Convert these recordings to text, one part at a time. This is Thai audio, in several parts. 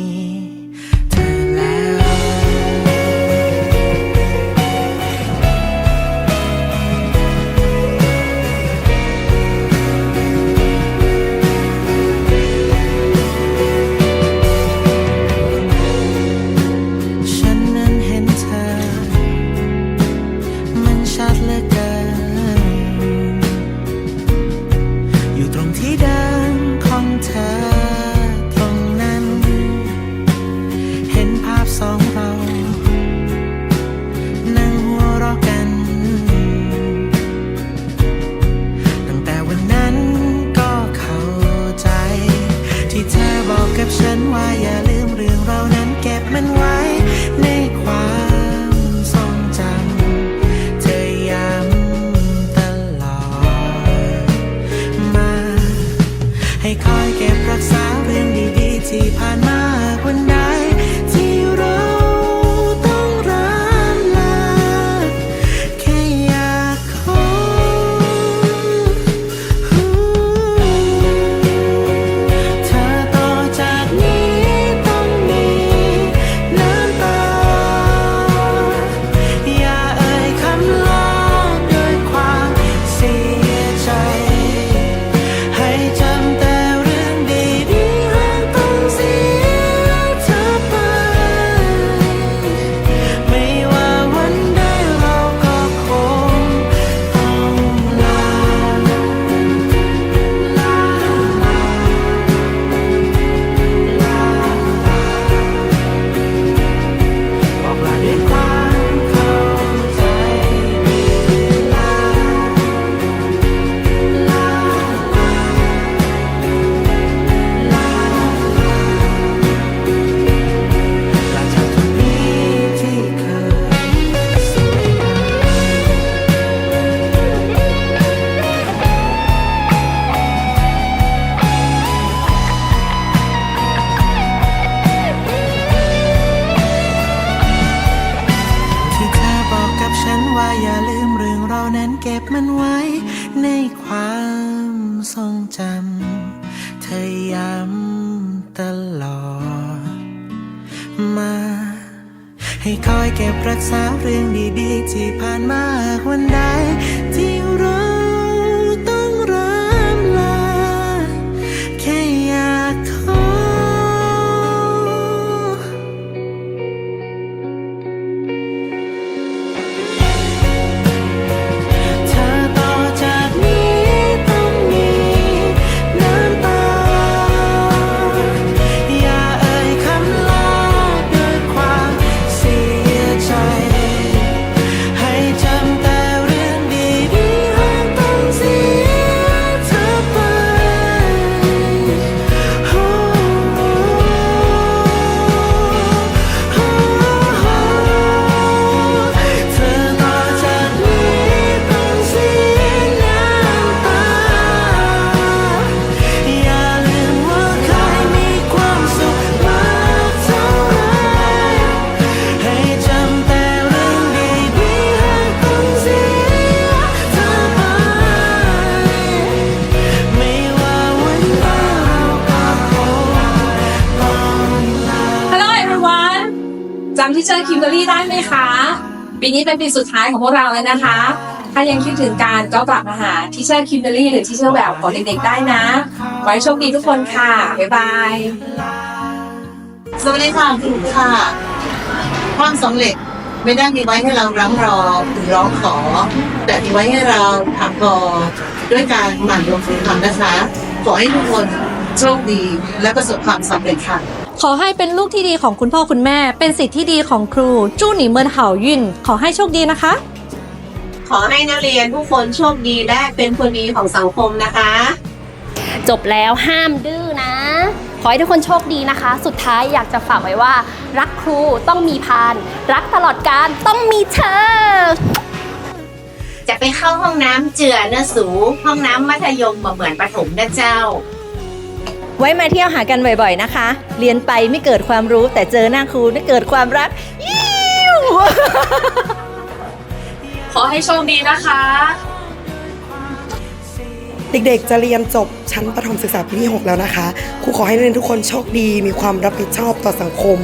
ี ให้คอยเก็บรักษาเรื่องดีๆ ที่ผ่านมาวันใดที่รู้ จำที่เชอคิมเบอรี่ได้ไหมคะ ปีนี้เป็นปีสุดท้ายของพวกเราแล้วนะคะ ถ้ายังคิดถึงการก็กลับมาหาที่เชอร์คิมเบอรี่หรือที่เชอร์แววของเด็กๆได้นะ ไว้โชคดีทุกคนค่ะ บ๊ายบาย สวัสดีค่ะคุณค่ะ ความสำเร็จไม่ได้มีไว้ให้เราร้ำรอหรือร้องขอ แต่มีไว้ให้เราทำพอด้วยการหมั่นลงมือทำนะคะ ขอให้ทุกคนโชคดีและประสบความสำเร็จค่ะ ขอให้เป็นลูกที่ดีของคุณพ่อคุณแม่ เป็นสิทธิ์ที่ดีของครู จู้หนีเมินเห่ายุ่น ขอให้โชคดีนะคะ ขอให้นักเรียนทุกคนโชคดีและเป็นคนดีของสังคมนะคะ จบแล้วห้ามดื้อนะ ขอให้ทุกคนโชคดีนะคะ สุดท้ายอยากจะฝากไว้ว่า รักครูต้องมีพาน รักตลอดการต้องมีเธอจะไปเข้าห้องน้ำเจือเนื้อสู ห้องน้ำมัธยมมาเหมือนประถมนะเจ้า ไว้มาเที่ยวหากันบ่อยๆนะคะ เรียนไปไม่เกิดความรู้แต่เจอหน้าครูได้เกิดความรักยิ้วขอให้โชคดีนะคะ เด็กๆ จะเรียนจบชั้นประถมศึกษาปีที่ 6 แล้วนะคะ ครูขอให้นักเรียนทุกคนโชคดี มีความรับผิดชอบต่อสังคม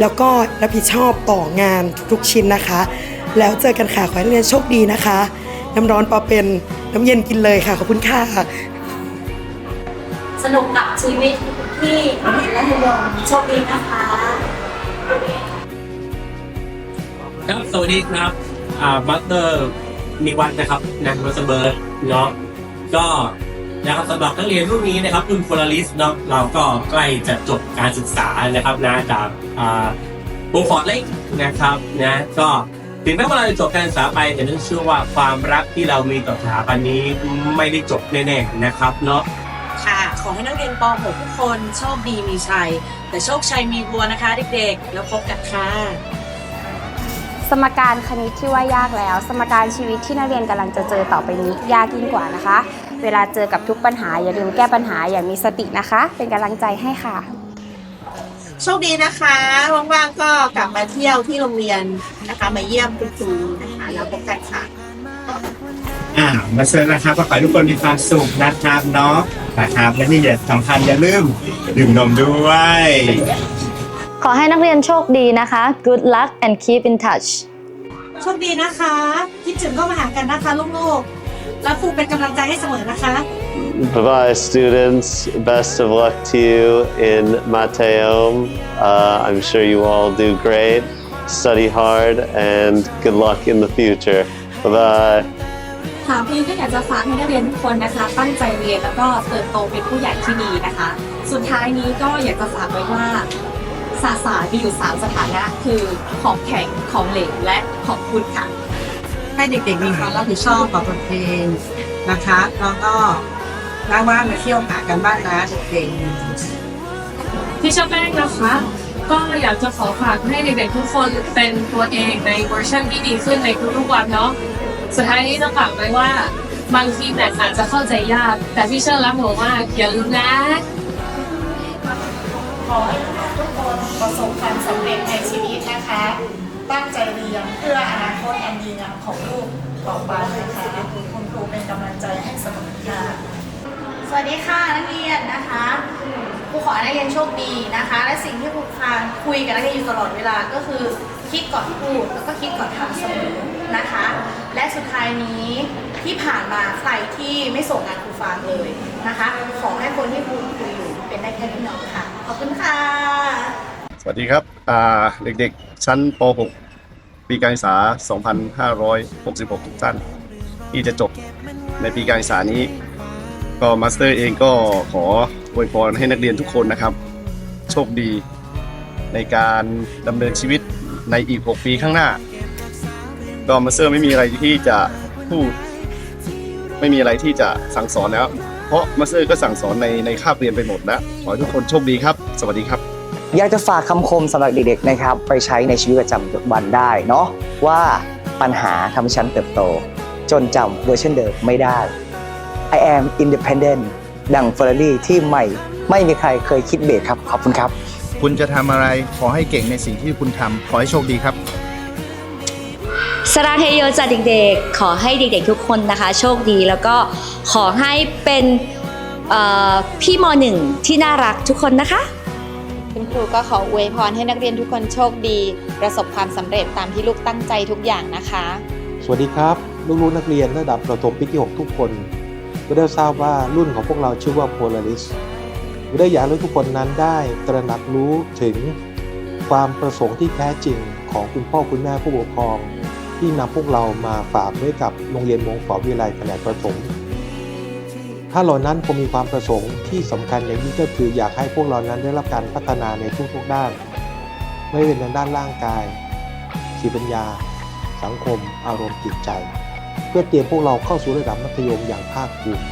แล้วก็รับผิดชอบต่องานทุกๆชิ้นนะคะ แล้วเจอกันค่ะ ขอให้นักเรียนโชคดีนะคะ น้ำร้อนปอเป็น น้ำเย็นกินเลยค่ะ ขอบคุณค่ะ สนุกกับชีวิตที่มหาลัยยมโชคดีนะคะครับสวัสดีครับอ่าบัตเตอร์นิวันนะครับนะรัสเบิร์ดเนาะก็นะครับสำหรับนักเรียนรุ่นนี้นะครับรุ่นโพลาริสเนาะเราก็ใกล้จะจบการศึกษานะครับนะจากอ่าโบฟอร์ดเล็กนะครับนะก็ถึงแม้ว่าเราจะจบการศึกษาไปแต่ต้องเชื่อว่าความรักที่เรามีต่อสถาบันนี้ไม่ได้จบแน่ๆนะครับเนาะ ค่ะ ขอให้นักเรียนป .6 ทุกคนโชคดีมีชัย แต่โชคชัยมีบัวนะคะเด็กๆ แล้วพบกันค่ะ สมการคณิตที่ว่ายากแล้ว สมการชีวิตที่นักเรียนกำลังจะเจอต่อไปนี้ยากยิ่งกว่านะคะ เวลาเจอกับทุกปัญหา อย่าลืมแก้ปัญหาอย่างมีสตินะคะ เป็นกำลังใจให้ค่ะ โชคดีนะคะว่างๆก็กลับมาเที่ยวที่โรงเรียนนะคะ มาเยี่ยมคุณครูนะคะ แล้วพบกันค่ะ อ่ามาเชิญนะครับก็ขอให้ทุกคนมีความสุขนะครับเนาะนะครับและนี่อย่าสำคัญอย่าลืมดื่มนมด้วย ขอให้นักเรียนโชคดีนะคะ good luck and keep in touch โชคดีนะคะ คิดถึงก็มาหากันนะคะลูกๆแล้วครูเป็นกำลังใจให้เสมอนะคะ Bye bye, students. Best of luck to you in Mateum. Uh, I'm sure you all do great. Study hard and good luck in the future. Bye bye. ค่ะพี่ก็อยากจะฝากให้นักเรียนทุกคนนะคะ ตั้งใจเรียนแล้วก็เติบโตเป็นผู้ใหญ่ที่ดีนะคะ สุดท้ายนี้ก็อยากจะฝากไว้ว่าสาสารมีอยู่ 3 สถานะ คือของแข็งของเหลวและของคุณค่ะ ให้เด็กๆมีความรับผิดชอบต่อตนเองนะคะแล้วก็ว่างๆมาเที่ยวหากันบ้างนะเด็กๆที่ชอบแป้งนะคะ ก็อยากจะขอฝากให้เด็กๆทุกคนเป็นตัวเองในเวอร์ชันที่ดีขึ้นในทุกๆวันเนาะ สุดท้ายนี้ต้องฝากไว้ว่า บางทีแบบอาจจะเข้าใจยาก แต่พี่เชื่อรักหนูมากอย่าลืมนะ ขอให้ทุกคนประสบความสำเร็จในชีวิตนะคะ ตั้งใจเรียนเพื่ออนาคตอันดีงามของลูกต่อไปนะคะคุณครูเป็นกำลังใจให้เสมอค่ะสวัสดีค่ะนักเรียนนะคะครูขอให้นักเรียนโชคดีนะคะ และสิ่งที่ครูพาคุยกับนักเรียนอยู่ตลอดเวลาก็คือ คิดก่อนพูดแล้วก็คิดก่อนทำเสมอนะคะ และสุดท้ายนี้ที่ผ่านมาใครที่ไม่ส่งงานครูฟังเลยนะคะ ขอให้คนที่ครูคุยอยู่เป็นได้แค่พี่น้องค่ะ ขอบคุณค่ะ สวัสดีครับอ่าเด็กๆ ชั้นป .6 ปีการศึกษา 2566 ทุกท่านที่จะจบในปีการศึกษานี้ ก็มาสเตอร์เองก็ขออวยพรให้นักเรียนทุกคนนะครับ โชคดีในการดำเนินชีวิต ในอีก 6 ปีข้างหน้า ก็มาเตอร์ไม่มีอะไรที่จะพูดไม่มีอะไรที่จะสั่งสอนแล้ว เพราะมาเตอร์ก็สั่งสอนในในคาบเรียนไปหมดแล้วขอให้ทุกคนโชคดีครับ สวัสดีครับ อยากจะฝากคำคมสำหรับเด็กๆนะครับ ไปใช้ในชีวิตประจำวันได้เนาะว่าปัญหาทำให้ฉันเติบโต จนจำเวอร์ชันเดิมไม่ได้ I am independent ดังเฟอร์รารี่ที่ไม่ไม่มีใครเคยคิดเบรกครับ ขอบคุณครับ คุณจะทำอะไรขอให้เก่งในสิ่งที่คุณทำขอให้โชคดีครับ สราเทโยจากเด็กๆ ขอให้เด็กๆทุกคนนะคะ โชคดีแล้วก็ขอให้เป็นเอ่อพี่มหนึ่งที่น่ารักทุกคนนะคะ คุณครูก็ขออวยพรให้นักเรียนทุกคนโชคดี ประสบความสำเร็จตามที่ลูกตั้งใจทุกอย่างนะคะ สวัสดีครับ ลูกๆนักเรียนระดับประถมปีที่ 6 ทุกคนก็ได้ทราบว่ารุ่นของพวกเราชื่อว่า Polaris ก็ ได้อยากให้ทุกคนนั้นได้ตระหนักรู้ถึงความประสงค์ที่แท้จริงของคุณพ่อคุณแม่ผู้ปกครอง ที่นำพวกเรามาฝากไว้กับโรงเรียนมงฝอวิไลแผนกประถมถ้าเรานั้นคงมีความประสงค์ที่สำคัญอย่างยิ่งก็คืออยากให้พวกเรานั้นได้รับการพัฒนาในทุกๆด้าน ไม่ว่าเป็นในด้านร่างกายสีปัญญา สังคม อารมณ์จิตใจ เพื่อเตรียมพวกเราเข้าสู่ระดับมัธยมอย่างภาคภูมิ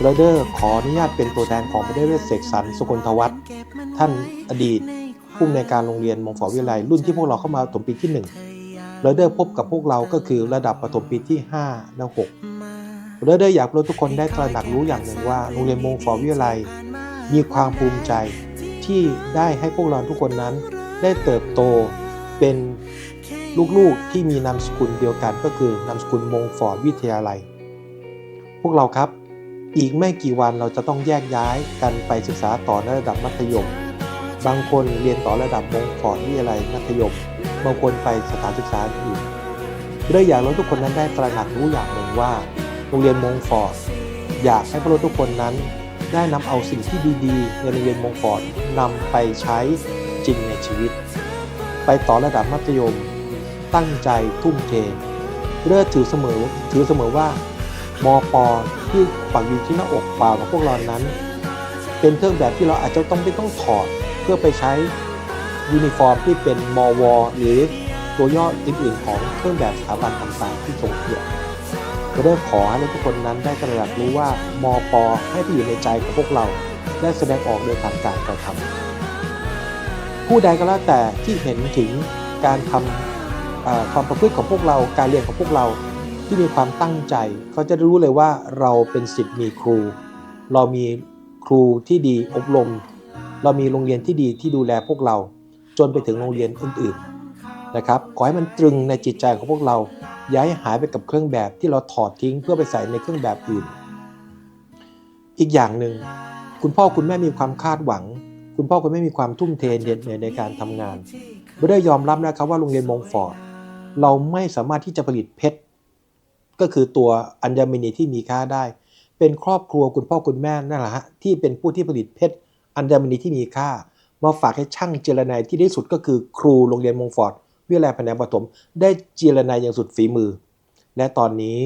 บรเดอร์ขออนุญาตเป็นตัวแทนของบระเดอร์เสกสรรสุคนทวัฒน์ท่านอดีตผู้อำนวยการโรงเรียนมงฝอวิทยาลัยรุ่นที่พวกเราเข้ามาถมปีที่1บรเดอร์พบกับพวกเราก็คือระดับประถมปีที่ 5 และ6บรเดอร์อยากให้ทุกคนได้ตระหนักรู้อย่างหนึ่งว่าโรงเรียนมงฝอวิทยาลัยมีความภูมิใจที่ได้ให้พวกเราทุกคนนั้นได้เติบโตเป็นลูกๆที่มีนามสกุลเดียวกันก็คือนามสกุลมงฟอร์ดวิทยาลัย พวกเราครับ อีกไม่กี่วันเราจะต้องแยกย้ายกันไปศึกษาต่อในระดับมัธยม บางคนเรียนต่อระดับมงฟอร์ดวิทยาลัยมัธยม บางคนไปสถานศึกษาอื่นด้วยอยากให้ทุกคนนั้นได้ตระหนักรู้อย่างหนึ่งว่า โรงเรียนมงฟอร์ดอยากให้พวกเราทุกคนนั้น ได้นำเอาสิ่งที่ดีๆ ในโรงเรียนมงฟอร์ดนำไปใช้จริงในชีวิต ไปต่อระดับมัธยม ตั้งใจทุ่มเทเลือถือเสมอถือเสมอว่า มปที่ปักอยู่ที่หน้าอกเปล่าของพวกเรานั้น เป็นเครื่องแบบที่เราอาจจะต้องไม่ต้องถอดเพื่อไปใช้ยูนิฟอร์มที่เป็นมวหรือตัวย่ออื่นๆของเครื่องแบบสถาบันต่างๆที่ทรงเกียรติก็ได้ขอให้ทุกคนนั้นได้ตระหนักรู้ว่ามปให้ไปอยู่ในใจของพวกเราและแสดงออกโดยผ่านการกระทำผู้ใดก็แล้วแต่ที่เห็นถึงการทำความประพฤติของพวกเราการเรียนของพวกเรา ที่มีความตั้งใจ เขาจะรู้เลยว่าเราเป็นสิทธิ์มีครู เรามีครูที่ดีอบรม เรามีโรงเรียนที่ดีที่ดูแลพวกเรา จนไปถึงโรงเรียนอื่นๆนะครับขอให้มันตรึงในจิตใจของพวกเราย่าให้หายไปกับเครื่องแบบที่เราถอดทิ้งเพื่อไปใส่ในเครื่องแบบอื่น อีกอย่างหนึ่งคุณพ่อคุณแม่มีความคาดหวัง คุณพ่อคุณแม่มีความทุ่มเทเหน็ดเหนื่อยในการทำงานไม่ได้ยอมรับนะครับว่าโรงเรียนมงฟอร์ดเราไม่สามารถที่จะผลิตเพชร ก็คือตัวอัญมณีที่มีค่าได้ เป็นครอบครัวคุณพ่อคุณแม่นั่นแหละฮะที่เป็นผู้ที่ผลิตเพชรอัญมณีที่มีค่า มาฝากให้ช่างเจรนายที่ได้สุดก็คือครูโรงเรียนมงฟอร์ดวิทยาลัยแผนประถมได้เจรนายอย่างสุดฝีมือ และตอนนี้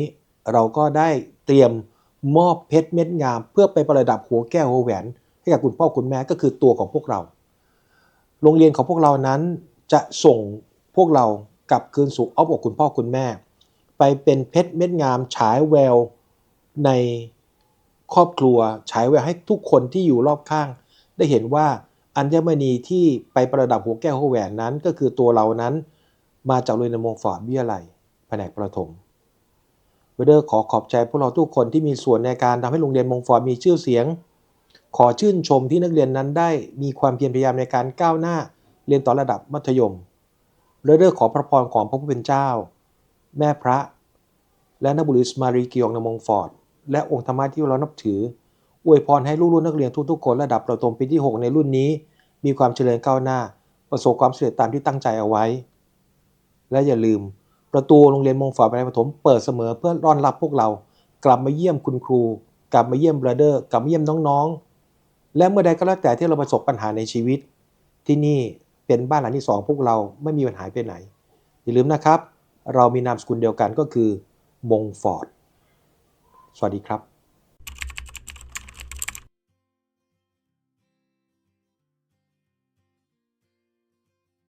เราก็ได้เตรียมมอบเพชรเม็ดงาม เพื่อไปประดับหัวแก้วหัวแหวน ให้กับคุณพ่อคุณแม่ก็คือตัวของพวกเรา โรงเรียนของพวกเรานั้นจะส่งพวกเรากลับคืนสู่อ้อมอกคุณพ่อคุณแม่ ไปเป็นเพชรเม็ดงามฉายแววในครอบครัวฉายแววให้ทุกคนที่อยู่รอบข้าง ได้เห็นว่าอัญมณีที่ไปประดับหัวแก้วหัวแหวนนั้น ก็คือตัวเรานั้น มาจากโรงเรียนมงฟอร์ดวิทยาลัยแผนกประถมเวเดอร์ขอขอบใจพวกเราทุกคนที่มีส่วนในการทำให้โรงเรียนมงฟอร์ดมีชื่อเสียง ขอชื่นชมที่นักเรียนนั้นได้มีความเพียรพยายามในการก้าวหน้า เรียนต่อระดับมัธยมเวเดอร์ขอพระพรของพระผู้เป็นเจ้า แม่พระ และนบุริสมารีเกียงนมงฟอร์ด และองค์ธรรมะที่เรานับถือ อวยพรให้ลูกๆนักเรียนทุกๆคนระดับประถมปีที่ 6 ในรุ่นนี้ มีความเจริญก้าวหน้า ประสบความสำเร็จตามที่ตั้งใจเอาไว้ และอย่าลืม ประตูโรงเรียนมงฝาวิทยาลัยประถมเปิดเสมอเพื่อต้อนรับพวกเรา กลับมาเยี่ยมคุณครู กลับมาเยี่ยมบรเดอร์กลับมาเยี่ยมน้องๆ และเมื่อใดก็แล้วแต่ที่เราประสบปัญหาในชีวิต ที่นี่เป็นบ้านหลังที่สองพวกเราไม่มีปัญหาไปไหนอย่าลืมนะครับ เรามีนามสกุลเดียวกันก็คือมงฟอร์ด สวัสดีครับ